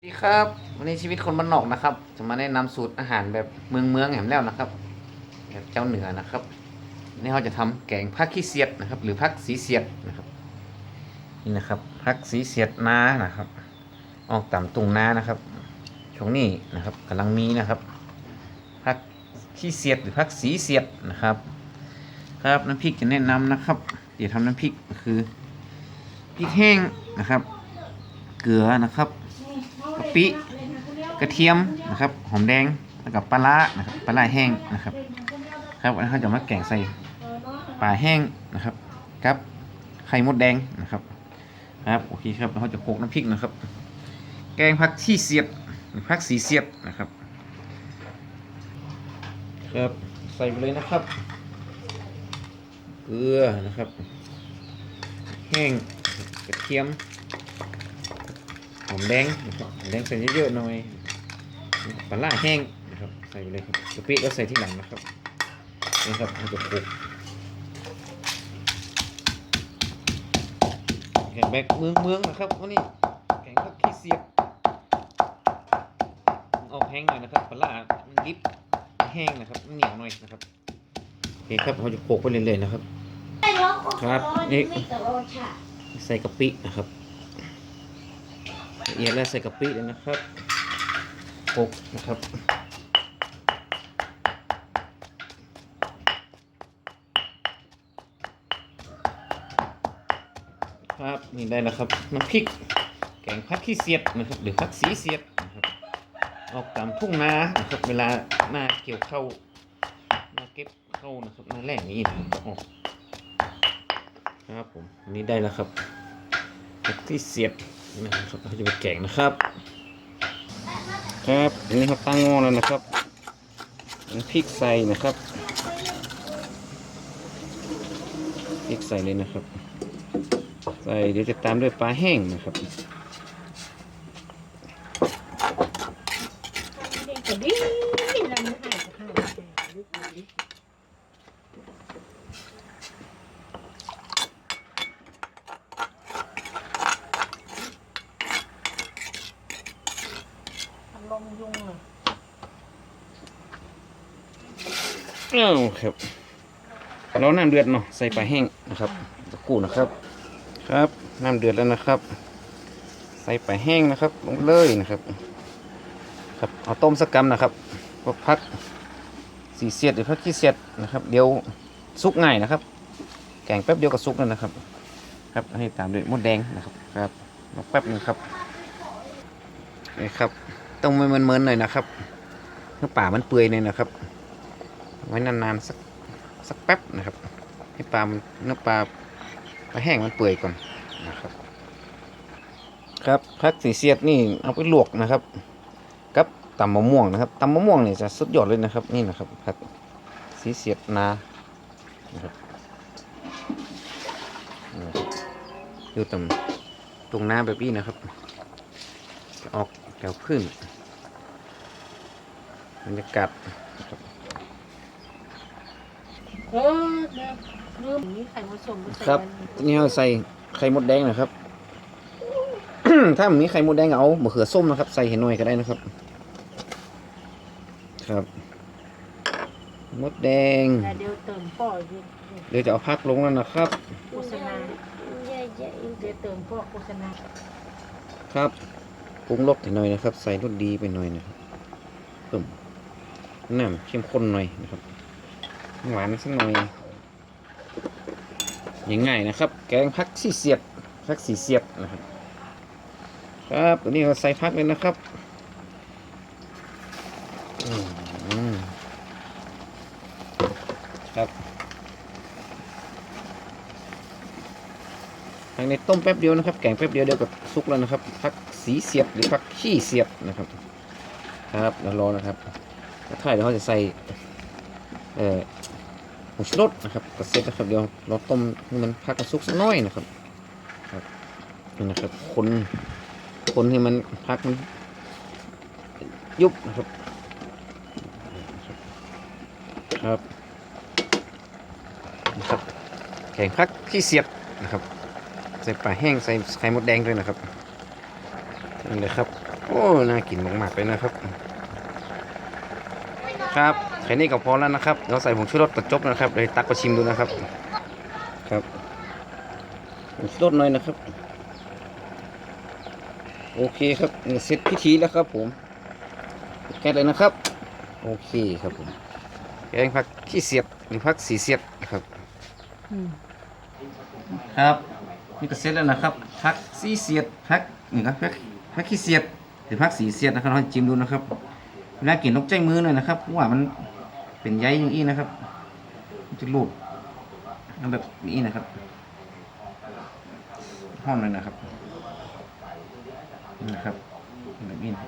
สวัสดีครับวันนี้ชีวิตคนบ้านนอกนะครับ จะมาแนะนำสูตรอาหารแบบเมืองเมืองแหมแล้วนะครับ แบบเจ้าเหนือนะครับนี่เราจะทำแกงผักขี้เสียดนะครับ หรือผักสีเสียดนะครับ นี่นะครับผักสีเสียดนานะครับ ออกตาตุงนานะครับช่วงนี้นะครับกำลังมีนะครับผักขี้เสียดหรือผักสีเสียดนะครับ ครับน้ำพริกจะแนะนำนะครับ เดี๋ยวทำน้ำพริกคือพริกแห้งนะครับ เกลือนะครับ กะปิกระเทียมนะครับหอมแดงแล้วกับปลาร้านะครับปลาร้าแห้งนะครับ ครับวันนี้เขาจะมาแกงใส่ปลาแห้งนะครับกับไข่มดแดงนะครับครับโอเคครับเขาจะโขกน้ำพริกนะครับ แกงผักชีเสียดผักสีเสียดนะครับครับใส่ไปเลยนะครับเกลือนะครับ แห้งกระเทียม หอมแดงนะครับหอมแดงใส่เยอะๆหน่อยปลาล่าแห้งนะครับใส่ไปเลยครับกะปิก็ใส่ที่หลังนะครับนี่ครับเราจะคลุกแกงแบบเมืองเมืองๆนะครับวันนี้แกงผักขี้เสียบออกแห้งหน่อยนะครับปลาล่ามันดิบแห้งนะครับมันเหนียวหน่อยนะครับโอเคครับเราจะโขลกไปเรื่อยๆนะครับ ครับนี่ใส่กะปินะครับ ละเอียดแล้วใส่กะปิเลยนะครับโขลกนะครับครับนี่ได้แล้วครับน้ำพริกแกงผักขี้เสียดนะครับหรือผักสีเสียดนะครับออกตามทุ่งนานะครับเวลาหน้าเกี่ยวเข้าหน้าเก็บเข้านะครับหน้าแรกนี้นะครับออกครับผมนนี้ได้แล้วครับผักที่เสียด นะครับเขาจะไปแกงนะครับ ครับอันนี้เขาตั้งหม้อแล้วนะครับพริกใส่นะครับพริกใส่เลยนะครับ ใส่เดี๋ยวจะตามด้วยปลาแห้งนะครับ อ้าวครับแล้วน้ำเดือดเนาะใส่ปลาแห้งนะครับสักครู่นะครับ ครับน้ำเดือดแล้วนะครับ ใส่ปลาแห้งนะครับ ลงเลยนะครับ ครับเอาต้มสักกำนะครับพวกพักสีเสียดหรือพักขี้เสียดนะครับ เดี๋ยวซุกง่ายนะครับ แกงแป๊บเดียวก็ซุกแล้วนะครับ ครับให้ตามด้วยมดแดงนะครับครับรอแป๊บหนึงครับนี่ครับต้องไม่เมินๆหน่อยนะครับเนื้อป่ามันเปื่อยเลยนะครับ ไว้นานๆสักสักแป๊บนะครับ ให้ปลาเนื้อปลาปลาแห้งมันเปื่อยก่อนนะครับ ครับพักสีเสียดนี่เอาไปลวกนะครับกับตำมะม่วงนะครับตำมะม่วงนี่จะสุดยอดเลยนะครับ นี่นะครับพักสีเสียดนานะครับนี่นะครับอยู่ตำตรงหน้าแบบนี้นะครับ จะออกแถวพื้นบรรยากาศ เออเนี่ยเริ่มนี้ไข่ผสมก็ใส่ครับมันนี่เราใส่ไข่มดแดงนะครับ ถ้ามีไข่มดแดงเอามะเขือส้มนะครับ ใส่เห็นหน่อยก็ได้นะครับ ครับ มดแดง แต่เดี๋ยวเติมป่อดิเดี๋ยวจะเอาพักลงแล้วนะครับ โฆษณาเดี๋ยวเติมป่อโฆษณาครับปรุงรสให้หน่อยนะครับ ใส่รสดีไปหน่อยนะครับเพิ่มน้ำเข้มข้นหน่อยนะครับ หวานสักหน่อยง่ายๆนะครับ แกงพักสีเสียดพักสีเสียดนะครับครับตัวนี้เราใส่พักเลยนะครับครับทางในต้มแป๊บเดียวนะครับ แกงแป๊บเดียวเดียวกับซุกแล้วนะครับพักสีเสียดหรือพักขี้เสียดนะครับ ครับเดี๋ยวรอนะครับแล้วท้าเดี๋ยวเขาจะใส่เอ่อ ผงชูรสนะครับก็เสร็จแล้วครับเดี๋ยวเราต้มให้มันพักมันสุกสักน้อยนะครับครับนี่นะครับคนคนให้มันพักมันยุบนะครับครับนะครับแข่งพักขี้เสียดนะครับ ใส่ปลาแห้งใส่ไข่มดแดงด้วยนะครับนี่เลยครับ โอ้ น่ากินมากๆเลยนะครับ ครับ ค่นี้ก็พอแล้วนะครับ เราใส่ผงชูรสตัดจบนะครับเลยตักไปชิมดูนะครับ ครับผงชูรสหน่อยนะครับ โอเคครับเสร็จพิธีแล้วครับ ผมแกะเลยนะครับ โอเคครับผมแกงผักขี้เสียดหรือผักสีเสียดครับครับนี่ก็เสร็จแล้วนะครับผักสีเสียดผักนี่ครับผักผักขี้เสียดหรือผักสีเสียดนะครับลองจิ้มดูนะครับเวลากินต้องใจมือหน่อยนะครับเพราะว่ามัน เป็นใยอย่างนี้นะครับ จะรูดทำแบบนี้นะครับห้อนเลยนะครับนะครับแบบนี้นะ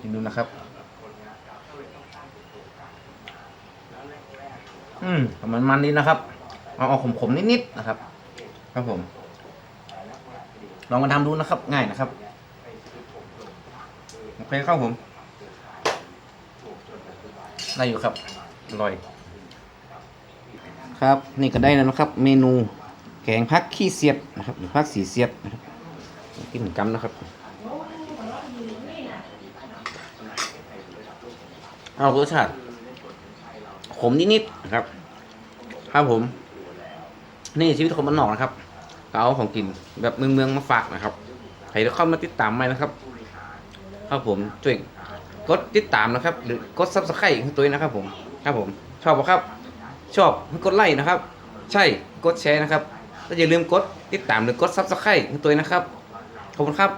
กินดูนะครับ อืมมันมันๆดีนะครับ เอาเอาขมๆนิดๆนะครับ ครับผม ลองมาทำดูนะครับ ง่ายนะครับ โอเคครับผม ได้อยู่ครับอร่อย ครับนี่ก็ได้แล้วนะครับ เมนูแกงพักขี้เสียดนะครับหรือพักสีเสียดนะครับกินเหมือนกันนะครับเอารสชาติขมนิดๆนะครับ ครับผม นี่ชีวิตคนบ้านนอกนะครับก็เอาของกินแบบเมืองเมืองๆมาฝากนะครับใครจะเข้ามาติดตามไหมนะครับ ครับผมช่วย กดติดตามนะครับ หรือกดซับสไครต์ให้ตัวเองนะครับ ผม ครับผม ชอบปะครับ ชอบให้กดไลค์นะครับ ใช่ กดแชร์นะครับ แล้วอย่าลืมกดติดตามหรือกดซับสไครต์ให้ตัวเองนะครับ ขอบคุณครับ